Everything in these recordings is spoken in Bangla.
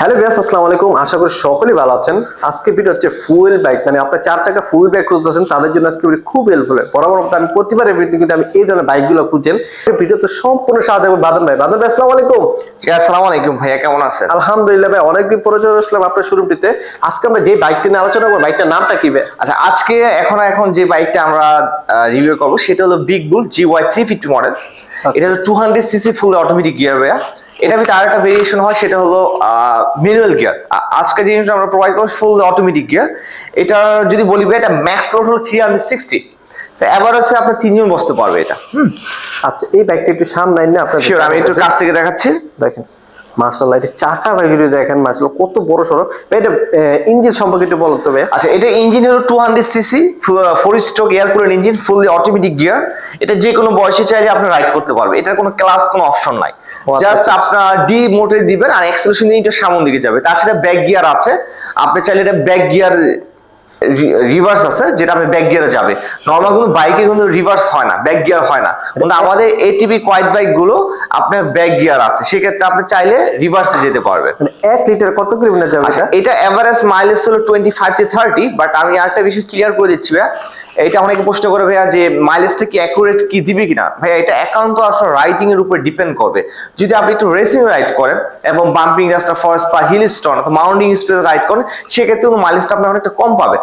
হ্যালো বিয়াস আসসালামু আলাইকুম। আশা করি সকলেই ভালো আছেন। আজকে ভিডিও হচ্ছে ফুয়েল বাইক মানে আপনার চার চাকা ফুয়েল বাইক খুঁজতেছেন তাদের জন্য আজকে ভিডিও খুব হেল্পফুল বরাবর মতো আমি প্রতিবার ভিডিও কিন্তু আমি এই ধরনের বাইকগুলো খুঁজছেন। ভিডিও তো সম্পূর্ণ সাথে দেবো বাদন ভাই। বাদন ভাই আসসালামু আলাইকুম। আসসালামু আলাইকুম ভাইয়া কেমন আছেন? আলহামদুলিল্লাহ ভাই অনেকদিন পরে চলে আসলাম আপনার শোরুমটিতে। আজকে আমরা যে বাইকটি নিয়ে আলোচনা করব বাইকটার নামটা কি ভাই? আচ্ছা আজকে এখন এখন যে বাইকটা আমরা রিভিউ করব সেটা হলো big bull G Y three fifty model এটা হলো two hundred CC full automatic gear ভাইয়া। এটা ভিতরে আরেকটা ভেরিয়েশন হয় সেটা হলো ম্যানুয়াল গিয়ার আজকে যে জিনিসটা আমরা প্রোভাইড করব ফুল অটোমেটিক গিয়ার এটা যদি বলি ভাই এটা ম্যাক্স লোড হলো থ্রি হান্ড্রেড সিক্সটি এবার হচ্ছে আপনার তিনজন বসতে পারবে এটা। আচ্ছা এই ব্যাগটা একটু সামনে না আপনার আমি একটু কাছ থেকে দেখাচ্ছি। দেখেন। মার্শাল্লাহ এটা চাকা বাইকগুলো দেখেন মার্শাল্লাহ কত বড় সড়ো। এটা ইঞ্জিন সম্পর্কে একটু বলো তো ভাই। আচ্ছা এটা ইঞ্জিন হলো two hundred CC four stroke air cooler engine fully automatic gear এটা যে কোনো বয়সে চাইলে আপনি রাইড করতে পারবে এটার কোনো ক্লাস কোনো অপশন নাই। আচ্ছা, জাস্ট আচ্ছা। আপনার ডি মোটে দিবেন আর এক্সেলেশন দিয়ে এটা সামন দিকে যাবে। তাছাড়া ব্যাক গিয়ার আছে। আপনি চাইলে এটা ব্যাক গিয়ার রিভার্স আছে যেটা আপনি ব্যাক গিয়ারে যাবে। নর্মাল কিন্তু বাইকে কিন্তু রিভার্স হয় না ব্যাক গিয়ার হয় না। কিন্তু আমাদের এটিভি কোয়াইট বাইকগুলো আপনার ব্যাক গিয়ার আছে সেক্ষেত্রে আপনি চাইলে রিভার্সে যেতে পারবে মানে এক লিটার কত কিলোমিটার যাবে আচ্ছা এটা? এভারেস্ট এভারেজ মাইলেজ হলো twenty five to thirty but আমি আরেকটা বিষয় ক্লিয়ার করে দিচ্ছি এটা অনেকে প্রশ্ন করে, ভাইয়া, যে মাইলেজটা কি অ্যাকুরেট কি দিবে কিনা? ভাইয়া, এটা একাউন্ট আসলে রাইডিং এর উপর ডিপেন্ড করবে। যদি আপনি একটু রেসিং রাইড করেন এবং বাম্পিং রাস্তা ফরেস্ট বা হিল স্টোন অথবা মাউন্টিং স্পেস রাইড করেন, সেক্ষেত্রে মাইলেজটা আপনি অনেকটা কম পাবেন।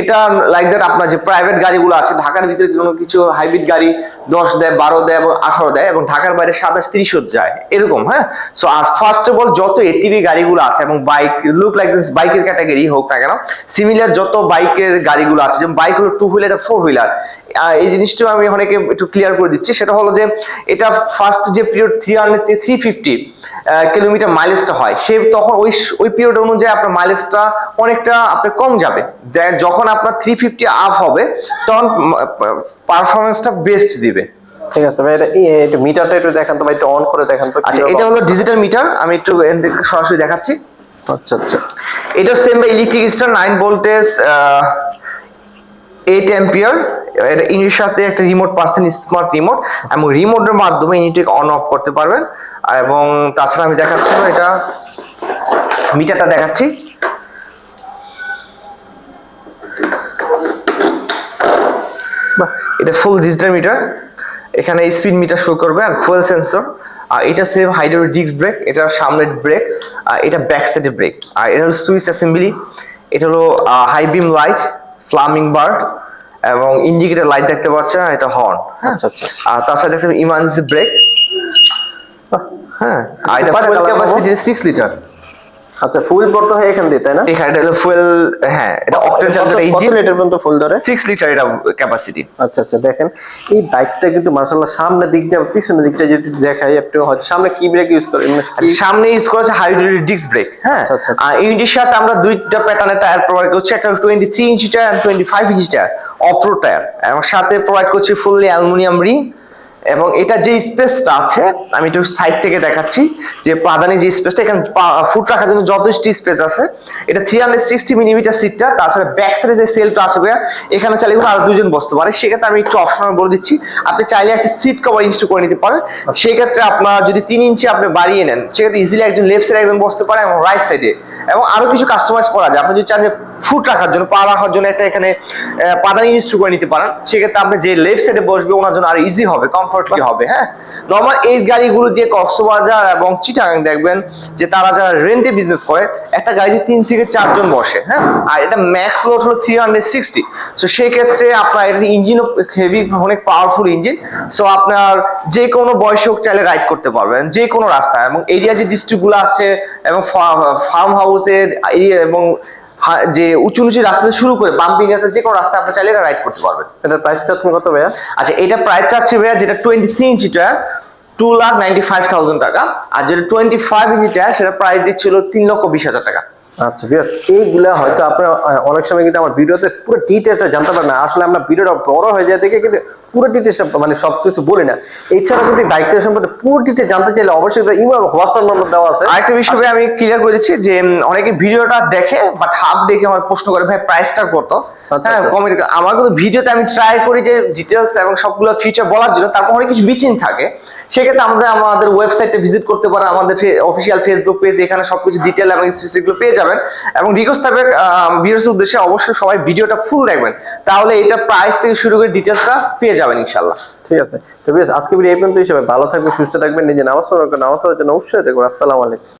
এটা লাইক দ্যাট আপনার যে প্রাইভেট গাড়িগুলো আছে, ঢাকার ভিতরে কোনো কিছু হাইব্রিড গাড়ি দশ দেয়, বারো দেয় এবং আঠারো দেয় এবং ঢাকার বাইরে সাতাশ, তিরিশও যায়, এরকম হ্যাঁ? সো আর ফার্স্ট অফ অল যত এটিভি গাড়িগুলো আছে এবং বাইক লুক লাইক দিস বাইকের ক্যাটাগরি হোক না কেন সিমিলার যত বাইকের গাড়িগুলো আছে, যেমন বাইক হলো টু হুইলার ফোর হুইলার এই জিনিসটা আমি অনেকে একটু ক্লিয়ার করে দিচ্ছি। সেটা হলো যে এটা ফার্স্ট যে period three hundred three fifty kilometre মাইলেজটা হয় সে তখন ওই ওই পিরিয়ড অনুযায়ী আপনার মাইলেজটা অনেকটা আপনার কম যাবে। যখন আপনার থ্রি ফিফটি আপ হবে তখন পারফরমেন্সটা বেস্ট দিবে। ঠিক আছে ভাই এটা এটা মিটারটা একটু দেখান তো ভাই একটু অন করে দেখান তো আচ্ছা এটা হলো ডিজিটাল মিটার আমি একটু সরাসরি দেখাচ্ছি। আচ্ছা আচ্ছা। এটা সেম বা electric star nine voltage eight ampere এটা ইনির সাথে একটা রিমোট পার্সেন স্মার্ট রিমোট এবং রিমোটের মাধ্যমে ইউনিটকে অন অফ করতে পারবেন। এবং তাছাড়া আমি দেখাচ্ছি এটা, মিটারটা দেখাচ্ছি। এটা ফুল ডিজিটাল মিটার এখানে স্পিড মিটার শো করবে আর ফুয়েল সেন্সর আর এটা সেম হাইড্রোলিক ডিস্ক ব্রেক এটা সামনের ব্রেক আর এটা ব্যাক সাইডের ব্রেক আর এটা হলো সুইচ অ্যাসেম্বলি এটা হলো high beam light flaming bird এবং ইন্ডিকেটর লাইট দেখতে পাচ্ছেন আর এটা হর্ন আর তার আর তাছাড়া দেখতে ইমার্জেন্সি ব্রেক হ্যাঁ। আর এটা colour ক্যাপাসিটি সিক্স লিটার আচ্ছা ফুল পড়তে হয় এখান দিয়ে তাই না? এখানে এটা হলো ফুয়েল হ্যাঁ এটা অক্টেন চার্জার কত ইঞ্জিন লিটার পর্যন্ত ফুল ধরে? সিক্স লিটার এটা ক্যাপাসিটি আচ্ছা আচ্ছা দেখেন এই বাইকটা কিন্তু মার্শাল্লাহ সামনের দিক দিয়ে পিছনের দিকটা যদি দেখাই একটু হয়তো সামনে কি ব্রেক ইউজ করে মানে সামনে ইউজ করেছে হাইড্রোলিক ডিস্ক ব্রেক হ্যাঁ আচ্ছা, আচ্ছা। আর ইউনিটির সাথে আমরা দুইটা প্যাটার্নের টায়ার প্রোভাইড করছি একটা twenty three inch tyre twenty five inch tyre offroad tyre এবং সাথে প্রোভাইড করছি ফুললি অ্যালুমিনিয়াম রিং এবং এটা যে স্পেসটা আছে আমি একটু সাইড থেকে দেখাচ্ছি যে পাদানি যে স্পেসটা এখানে ফুট রাখার জন্য যথেষ্ট স্পেস আছে। এটা থ্রি হান্ড্রেড সিক্সটি মিলিমিটার সিটটা তাছাড়া ব্যাক সাইডে যে সেলটা আছে ভাইয়া, এখানে চাইলে আরও দুজন বসতে পারে। সেক্ষেত্রে আমি একটু অপশন বলে দিচ্ছি। আপনি চাইলে একটা সিট কভার ইনস্টল করে নিতে পারেন। সেক্ষেত্রে আপনার যদি তিন ইঞ্চি আপনি বাড়িয়ে নেন সেক্ষেত্রে ইজিলি একজন লেফট সাইডে একজন বসতে পারে এবং রাইট সাইডে এবং আরও কিছু কাস্টমাইজ করা যায়। আপনি যদি চান যে ফুট রাখার জন্য, পা রাখার জন্য একটা এখানে পাদানি ইনস্টল করে নিতে পারেন। সেক্ষেত্রে আপনি যে লেফট সাইডে বসবে, ওনার জন্য আর ইজি হবে কমফর্টলি হবে হ্যাঁ? নর্মাল এই গাড়িগুলো দিয়ে কক্সবাজার এবং চিটাগাং দেখবেন যে তারা যারা রেন্টে বিজনেস করে, একটা গাড়িতে তিন থেকে চারজন বসে হ্যাঁ? আর এটা ম্যাক্স লোড হলো থ্রি হান্ড্রেড সিক্সটি সো সেই ক্ষেত্রে আপনার এটা ইঞ্জিনও হেভি অনেক পাওয়ারফুল ইঞ্জিন সো আপনার যে কোনো বয়সে হোক চাইলে রাইড করতে পারবেন, যে কোনো রাস্তায়। এবং এরিয়া যে ডিস্ট্রিক্টগুলো আছে, এবং ফার্ম হাউসের এবং যে উঁচু নিচু রাস্তা শুরু করে বাম্পিং রাস্তা যে কোনো রাস্তা আপনি চাইলে রাইড করতে পারবেন। এটার প্রাইস চাচ্ছেন কত ভাইয়া? আচ্ছা এটা প্রাইস চাচ্ছে ভাইয়া যেটা twenty three inch tyre two lakh ninety five thousand টাকা। আর যেটা টোয়েন্টি ফাইভ ইঞ্চি টায়ার সেটা প্রাইস দিচ্ছিল তিন লক্ষ বিশ হাজার টাকা। আচ্ছা বিয়াস এইগুলা হয়তো আপনারা অনেক সময় কিন্তু আমার ভিডিওতে পুরো ডিটেলসটা জানতে পারেন না। আসলে আমরা ভিডিওটা বড় হয়ে যায় দেখে কিন্তু পুরো ডিটেলসটা মানে সবকিছু বলি না। এছাড়া যদি বাইকটা সম্পর্কে পুরো ডিটেল জানতে চাইলে অবশ্যই ইমেল হোয়াটসঅ্যাপ নম্বর দেওয়া আছে। আরেকটা বিষয় আমি ক্লিয়ার করে দিচ্ছি যে অনেকে ভিডিওটা দেখে বাট হাফ দেখে আমার প্রশ্ন করে ভাই প্রাইসটা কত? আচ্ছা, হ্যাঁ আচ্ছা। কমেন্ট আমার কিন্তু ভিডিওতে আমি ট্রাই করি যে ডিটেলস এবং সবগুলো ফিচার বলার জন্য তারপর অনেক কিছু বিচিন থাকে। সেক্ষেত্রে আমরা আমাদের ওয়েবসাইটে ভিজিট করতে পারেন আমাদের অফিসিয়াল ফেসবুক পেজ এখানে সবকিছু ডিটেল এবং স্পেসিফিক পেয়ে যাবেন। এবং রিকোয়েস্ট থাকবে ভিডিওর উদ্দেশ্যে অবশ্যই সবাই ভিডিওটা ফুল দেখবেন। তাহলে এটা প্রাইস থেকে শুরু করে ডিটেলসটা পেয়ে যাবেন ইনশাল্লাহ ঠিক আছে। তো বেশ, আজকে ভিডিও এই পর্যন্ত হিসেবে ভালো থাকবেন, সুস্থ থাকবেন, নিজে নামাজ নামাজ পড়ার জন্য অবশ্যই দেখবেন। আসসালামু আলাইকুম।